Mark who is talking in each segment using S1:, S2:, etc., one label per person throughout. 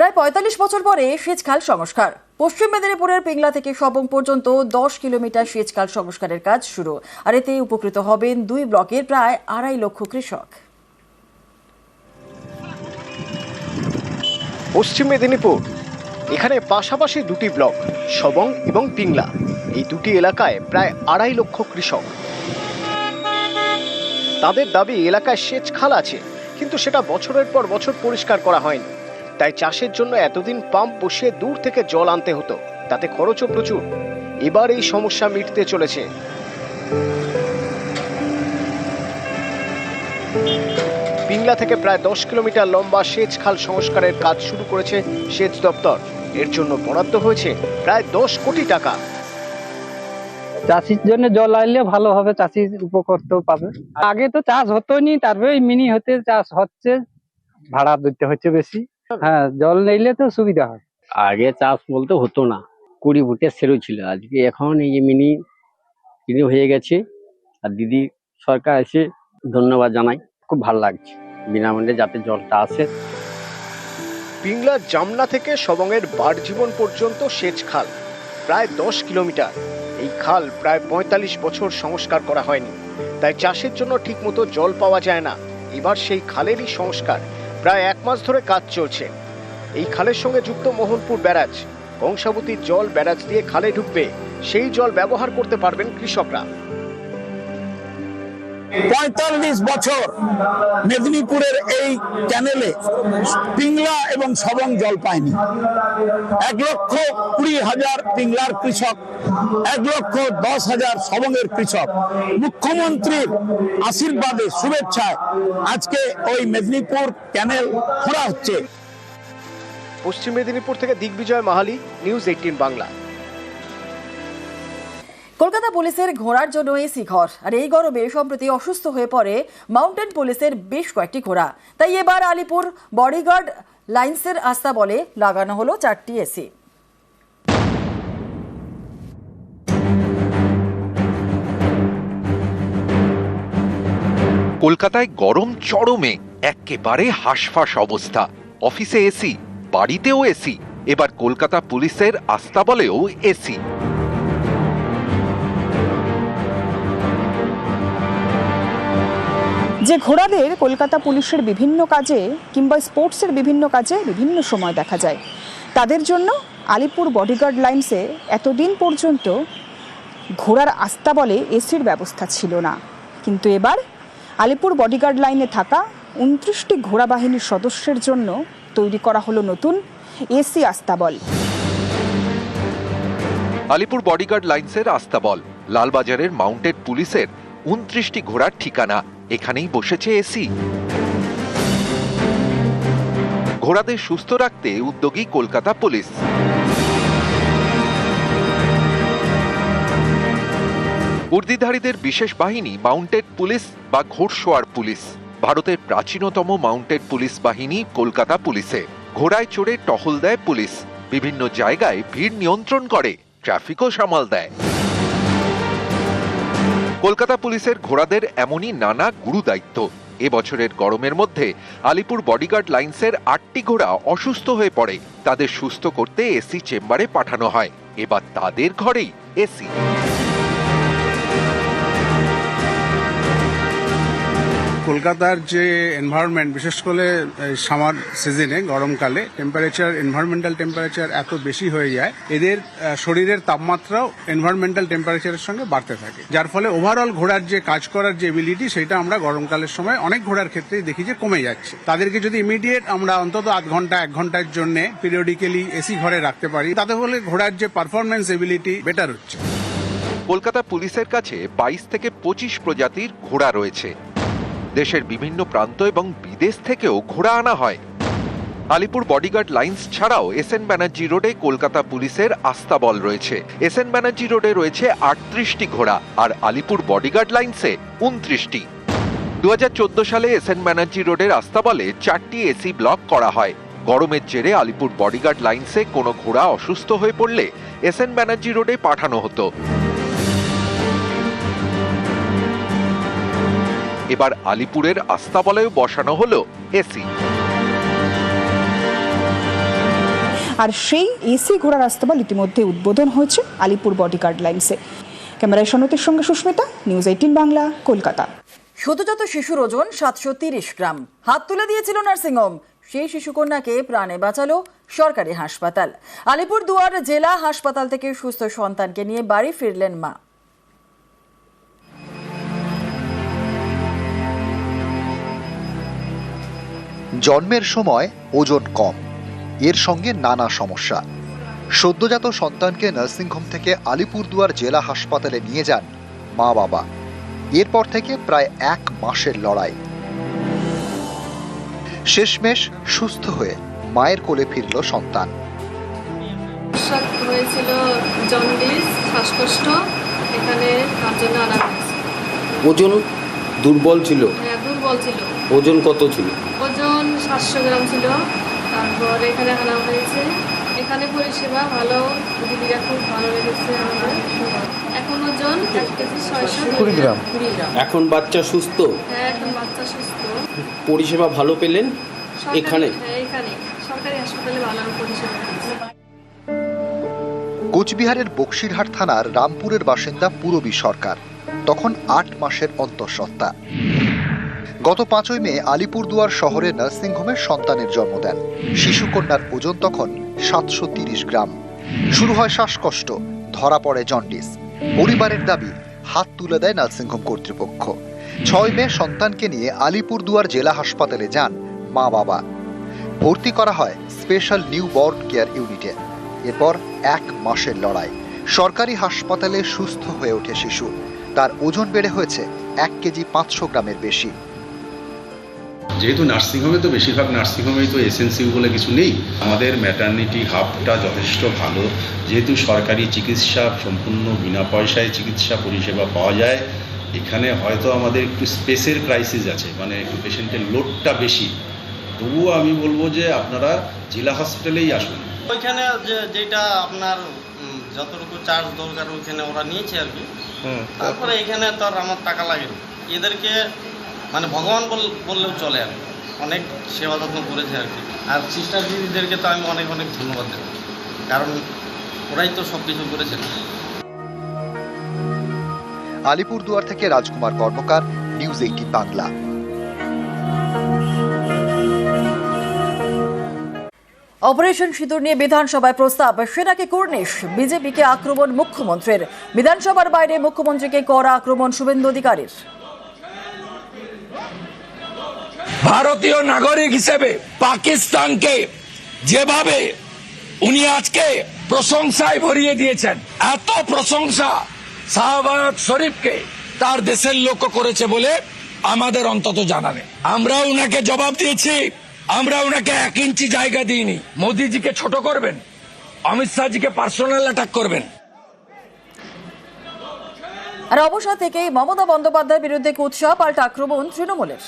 S1: প্রায় পঁয়তাল্লিশ বছর পরে সেচখাল সংস্কার। পশ্চিম মেদিনীপুরের পিংলা থেকে সবং পর্যন্ত দশ কিলোমিটার সেচখাল সংস্কারের কাজ শুরু। আর এতে উপকৃত হবেন দুই ব্লকের প্রায় আড়াই লক্ষ কৃষক।
S2: পশ্চিম মেদিনীপুর। এখানে পাশাপাশি দুটি ব্লক সবং এবং পিংলা। এই দুটি এলাকায় প্রায় আড়াই লক্ষ কৃষক। তাদের দাবি, এলাকায় সেচ খাল আছে, কিন্তু সেটা বছরের পর বছর পরিষ্কার করা হয়নি। তাই চাষের জন্য এতদিন পাম্প বসিয়ে দূর থেকে জল আনতে হতো। তাতে খরচও প্রচুর। এবার এই সমস্যা মিটতে চলেছে। পিংলা থেকে প্রায় দশ কিলোমিটার লম্বা সেচ খাল সংস্কারের কাজ শুরু করেছে সেচ দপ্তর। এর জন্য বরাদ্দ হয়েছে প্রায় দশ কোটি টাকা।
S3: চাষির জন্য জল আইলে ভালো হবে, চাষি উপকৃত পাবে। আগে তো চাষ হতোনি তারপরে মিনি হতে চাষ হচ্ছে। ভাড়া দিতে হচ্ছে বেশি। হ্যাঁ জল নিলে তো সুবিধা হয়।
S4: আগে চাষ বলতে হতো না। কুড়ি ফুটের সেরু ছিল। আজকে এখন এই যে মিনি মিনি হয়ে গেছে। আর দিদি সরকার এসে ধন্যবাদ জানাই। খুব ভালো লাগছে। বিনামূল্যে যাতে জলটা আসে।
S2: পিংলা জামনা থেকে সবংয়ের বাড়জীবন পর্যন্ত সেচ খাল প্রায় দশ কিলোমিটার। এই খাল প্রায় পঁয়তাল্লিশ বছর সংস্কার করা হয়নি। তাই চাষের জন্য ঠিকমতো জল পাওয়া যায় না। এবার সেই খালেরই সংস্কার। প্রায় এক মাস ধরে কাজ চলছে। এই খালের সঙ্গে যুক্ত মোহনপুর ব্যারাজ কংসাবতীর জল ব্যারাজ দিয়ে খালে ঢুকবে, সেই জল ব্যবহার করতে পারবেন কৃষকরা।
S5: পঁয়তাল্লিশ বছর মেদিনীপুরের এই ক্যানেলে পিংলা এবং সবং জল পায়নি। এক লক্ষ কুড়ি হাজার পিংলার কৃষক, এক লক্ষ দশ হাজার সবংয়ের কৃষক। মুখ্যমন্ত্রীর আশীর্বাদে, শুভেচ্ছায় আজকে ওই মেদিনীপুর ক্যানেল খোঁড়া হচ্ছে।
S2: পশ্চিম মেদিনীপুর থেকে দিগ্বিজয় মাহালি নিউজ এইটিন বাংলা।
S1: কলকাতা পুলিশের ঘোড়ার জন্য এসি ঘর আর এই গরমে সম্প্রতি অসুস্থ হয়ে পড়ে মাউন্টেন পুলিশের বেশ কয়েকটি ঘোড়া। তাই এবার আলিপুর বডিগার্ড লাইন্সের আস্থা বলে লাগানো হলো চারটি এসি
S6: কলকাতায় গরম চরমে, একেবারে হাঁসফাঁস অবস্থা। অফিসে এসি বাড়িতেও এসি এবার কলকাতা পুলিশের আস্তাবলেও এসি
S7: যে ঘোড়াদের কলকাতা পুলিশের বিভিন্ন কাজে কিংবা স্পোর্টসের বিভিন্ন কাজে বিভিন্ন সময় দেখা যায়, তাদের জন্য আলিপুর বডিগার্ড লাইন্সে এতদিন পর্যন্ত ঘোড়ার আস্তাবলে এসির ব্যবস্থা ছিল না। কিন্তু এবার আলিপুর বডিগার্ড লাইনে থাকা উনত্রিশটি ঘোড়া বাহিনীর সদস্যের জন্য তৈরি করা হলো নতুন এসি আস্তাবল
S6: আলিপুর বডিগার্ড লাইন্সের আস্তাবল লালবাজারের মাউন্টেড পুলিশের উনত্রিশটি ঘোড়ার ঠিকানা এখানেই বসেছে এসি ঘোড়াদের সুস্থ রাখতে উদ্যোগী কলকাতা পুলিশ। উর্দিধারীদের বিশেষ বাহিনী, মাউন্টেড পুলিশ বা ঘোড়সোয়ার পুলিশ। ভারতের প্রাচীনতম মাউন্টেড পুলিশ বাহিনী কলকাতা পুলিশে। ঘোড়ায় চড়ে টহল দেয় পুলিশ। বিভিন্ন জায়গায় ভিড় নিয়ন্ত্রণ করে, ট্রাফিকও সামাল দেয়। কলকাতা পুলিশের ঘোড়াদের এমনই নানা গুরু দায়িত্ব। এবছরের গরমের মধ্যে আলিপুর বডিগার্ড লাইন্সের আটটি ঘোড়া অসুস্থ হয়ে পড়ে। তাদের সুস্থ করতে এসি চেম্বারে পাঠানো হয়। এবার তাদের ঘরেই এসি।
S8: কলকাতার যে এনভায়রনমেন্ট বিশেষ করে সামার সিজনে গরমকালে টেম্পারেচার এনভায়রনমেন্টাল টেম্পারেচার এত বেশি হয়ে যায়, এদের শরীরের তাপমাত্রাও এনভায়রনমেন্টাল টেম্পারেচারের সঙ্গে বাড়তে থাকে। যার ফলে ওভারঅল ঘোড়ার যে, কাজ করার যে এবিলিটি সেটা আমরা গরমকালের সময় অনেক ঘোড়ার ক্ষেত্রেই দেখি যে কমে যাচ্ছে। তাদেরকে যদি ইমিডিয়েট আমরা অন্তত আধ ঘণ্টা, এক ঘণ্টার জন্য পিরিয়ডিক্যালি এসি ঘরে রাখতে পারি, তাতে হলে ঘোড়ার যে পারফরমেন্স এবিলিটি বেটার হচ্ছে।
S6: কলকাতা পুলিশের কাছে বাইশ থেকে পঁচিশ প্রজাতির ঘোড়া রয়েছে। দেশের বিভিন্ন প্রান্ত এবং বিদেশ থেকেও ঘোড়া আনা হয়। আলিপুর বডিগার্ড লাইন্স ছাড়াও এস এন ব্যানার্জি রোডে কলকাতা পুলিশের আস্তাবল রয়েছে। এস এন ব্যানার্জি রোডে রয়েছে আটত্রিশটি ঘোড়া আর আলিপুর বডিগার্ড লাইন্সে উনত্রিশটি। দু হাজার চোদ্দ সালে এস এন ব্যানার্জি রোডের আস্তাবলে চারটি এসি ব্লক করা হয়। গরমের জেরে আলিপুর বডিগার্ড লাইন্সে কোনো ঘোড়া অসুস্থ হয়ে পড়লে এস এন ব্যানার্জি রোডে পাঠানো হতো। এবার আলিপুরের আস্তাবলেও বসানো হলো এসি।
S7: আর সেই এসি ঘোড়ার আস্তাবল ইতিমধ্যে উদ্বোধন হয়েছে আলিপুর বডিগার্ড লাইন্সে ক্যামেরায় সনতির সঙ্গে সুস্মিতা নিউজ এইটিন বাংলা কলকাতা।
S1: সদ্যজাত শিশুর ওজন সাতশো তিরিশ গ্রাম। হাত তুলে দিয়েছিল নার্সিংহোম। সেই শিশুকন্যাকে প্রাণে বাঁচালো সরকারি হাসপাতাল। আলিপুর দুয়ার জেলা হাসপাতাল থেকে সুস্থ সন্তানকে নিয়ে বাড়ি ফিরলেন মা।
S9: জন্মের সময় ওজন কম। এর সঙ্গে নানা সমস্যা। সদ্যজাত সন্তানকে নার্সিংহোম থেকে আলিপুরদুয়ার জেলা হাসপাতালে নিয়ে যান মা বাবা। এরপর থেকে প্রায় এক মাসের লড়াই। শেষমেশ সুস্থ হয়ে মায়ের কোলে ফিরল সন্তান।
S10: সমস্যা হয়েছিল জন্ডিস শ্বাসকষ্ট এখানে তার জন্য আনা
S11: ওজন দুর্বল ছিল।
S10: হ্যাঁ দুর্বল ছিল।
S11: ওজন কত ছিল?
S10: ওজন সাতশো গ্রাম ছিল। তারপর এখানে আনা হয়েছে। এখানে পরিষেবা ভালো দিদিরা খুব ভালো লেগেছে আমার। এখন ওজন এক কেজি ছয়শো কুড়ি গ্রাম।
S11: এখন বাচ্চা সুস্থ?
S10: হ্যাঁ এখন বাচ্চা সুস্থ।
S11: পরিষেবা ভালো পেলেন? এখানে?
S10: হ্যাঁ এখানে। সরকারি হাসপাতালে ভালো পরিষেবা
S9: কোচবিহারের বক্সিরহাট থানার রামপুরের বাসিন্দা পুরবী সরকার তখন আট মাসের অন্তঃসত্ত্বা। গত পাঁচই মে আলিপুরদুয়ার শহরে নার্সিংহোমের সন্তানের জন্ম দেন। শিশুকন্যার ওজন তখন সাতশো গ্রাম। শুরু হয় শ্বাসকষ্ট, ধরা পড়ে জন্ডিস। পরিবারের দাবি, হাত তুলে দেয় নার্সিংহোম কর্তৃপক্ষ। ছয় মে সন্তানকে নিয়ে আলিপুরদুয়ার জেলা হাসপাতালে যান মা বাবা ভর্তি করা হয় স্পেশাল নিউ বর্ন কেয়ার ইউনিটে। এরপর এক মাসের লড়াই। সরকারি হাসপাতালে সুস্থ হয়ে ওঠে শিশু। তার ওজন বেড়ে হয়েছে এক কেজি পাঁচশো গ্রামের বেশি।
S12: যেহেতু নার্সিংহোমে তো বেশিরভাগ নার্সিংহোমেই তো এসএনসিউ বলে কিছু নেই আমাদের ম্যাটার্নিটি হাবটা যথেষ্ট ভালো। যেহেতু সরকারি চিকিৎসা সম্পূর্ণ বিনা পয়সায় চিকিৎসা পরিষেবা পাওয়া যায় এখানে হয়তো আমাদের একটু স্পেসের ক্রাইসিস আছে মানে একটু পেশেন্টের লোডটা বেশি। তবুও আমি বলব যে আপনারা জেলা হসপিটালেই আসুন।
S13: ওইখানে যে যেটা আপনার যতটুকু চার্জ দরকার ওইখানে ওরা নিয়েছে আর কি। তারপরে এখানে তো আর আমার টাকা লাগে না। এদেরকে মানে ভগবান বললেও চলে আর অনেক সেবা যত্ন করেছে আর কি। আর সিস্টার দিদিদেরকে তো আমি অনেক অনেক ধন্যবাদ দেব। কারণ ওরাই তো সব কিছু করেছে
S9: আলিপুরদুয়ার থেকে Rajkumar Karmakar news eighteen Bangla.
S1: Operation Sindoor নিয়ে বিধানসভায় প্রস্তাব। সেনাকে কর্নিশ। বিজেপিকে আক্রমণ মুখ্যমন্ত্রীর। বিধানসভার বাইরে মুখ্যমন্ত্রীকে করা আক্রমণ শুভেন্দু অধিকারীর।
S5: ভারতীয় নাগরিক হিসেবে পাকিস্তানকে যেভাবে উনি আজকে প্রশংসায় ভরিয়ে দিয়েছেন, এত প্রশংসা শাহবাগ শরীফকে তার দেশের লোক করেছে বলে আমাদের অন্তত জানা নেই। আমরা উনাকে জবাব দিয়েছি, আমরা উনাকে এক ইঞ্চি জায়গা দিইনি। মোদিজিকে ছোট করবেন, অমিত শাহজিকে পার্সোনাল অ্যাটাক করবেন।
S1: আর অবসর থেকেই মমতা বন্দ্যোপাধ্যায়ের বিরুদ্ধে কুৎসা পাল্টা আক্রমণ তৃণমূলের।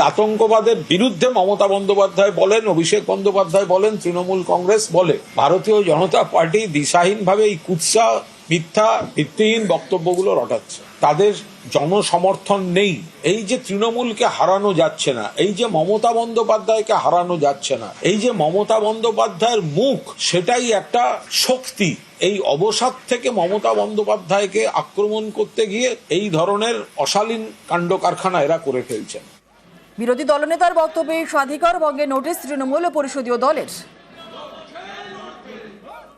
S14: আতঙ্কবাদের বিরুদ্ধে মমতা বন্দ্যোপাধ্যায় বলেন, অভিষেক বন্দ্যোপাধ্যায় বলেন, তৃণমূল কংগ্রেস বলে। ভারতীয় জনতা পার্টি দিশাহীনভাবে এই কুৎসা, মিথ্যা, ভিত্তিহীন বক্তব্যগুলো রটাচ্ছে। তাদের জনসমর্থন নেই। এই যে তৃণমূলকে হারানো যাচ্ছে না, এই যে মমতা বন্দ্যোপাধ্যায়কে হারানো যাচ্ছে না, এই যে মমতা বন্দ্যোপাধ্যায়ের মুখ, সেটাই একটা শক্তি। এই অবসাদ থেকে মমতা বন্দ্যোপাধ্যায়কে আক্রমণ করতে গিয়ে এই ধরনের অশালীন কাণ্ড কারখানা এরা করে ফেলছেন।
S1: বিরোধী দলনেতার বক্তব্যে স্বাধিকার ভঙ্গে নোটিশ তৃণমূল পরিষদীয় দলের।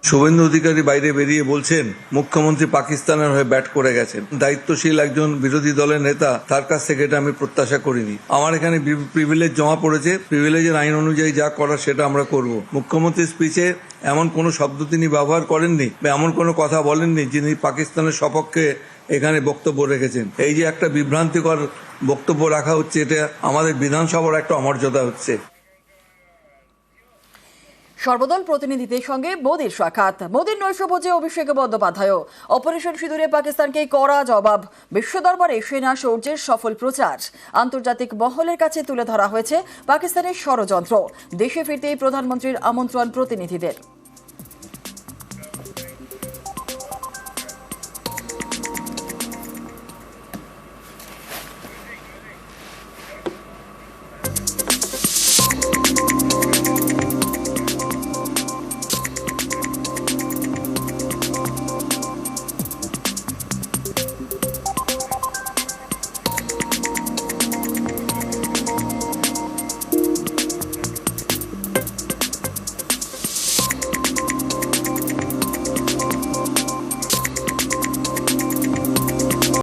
S15: শুভেন্দু অধিকারী বাইরে বেরিয়ে বলছেন, মুখ্যমন্ত্রী পাকিস্তানের হয়ে ব্যাট করে গেছেন। দায়িত্বশীল একজন বিরোধী দলের নেতা, তার কাছ থেকে এটা আমি প্রত্যাশা করিনি। আমার এখানে প্রিভিলেজ জমা পড়েছে প্রিভিলেজের আইন অনুযায়ী যা করার সেটা আমরা করব। মুখ্যমন্ত্রীর স্পিচে এমন কোনো শব্দ তিনি ব্যবহার করেননি, বা এমন কোনো কথা বলেননি যিনি পাকিস্তানের সপক্ষে এখানে বক্তব্য রেখেছেন। এই যে একটা বিভ্রান্তিকর বক্তব্য রাখা হচ্ছে, এটা আমাদের বিধানসভার একটা অমর্যাদা হচ্ছে।
S1: সর্বদল প্রতিনিধিদের সঙ্গে মোদীর সাক্ষাৎ। মোদীর নৈশভোজে অভিষেক বন্দ্যোপাধ্যায় অপারেশন সিঁদুরে পাকিস্তানকে কড়া জবাব। বিশ্ব দরবারে সেনা শৌর্যের সফল প্রচার। আন্তর্জাতিক মহলের কাছে তুলে ধরা হয়েছে পাকিস্তানের ষড়যন্ত্র। দেশে ফিরতেই প্রধানমন্ত্রীর আমন্ত্রণ প্রতিনিধিদের।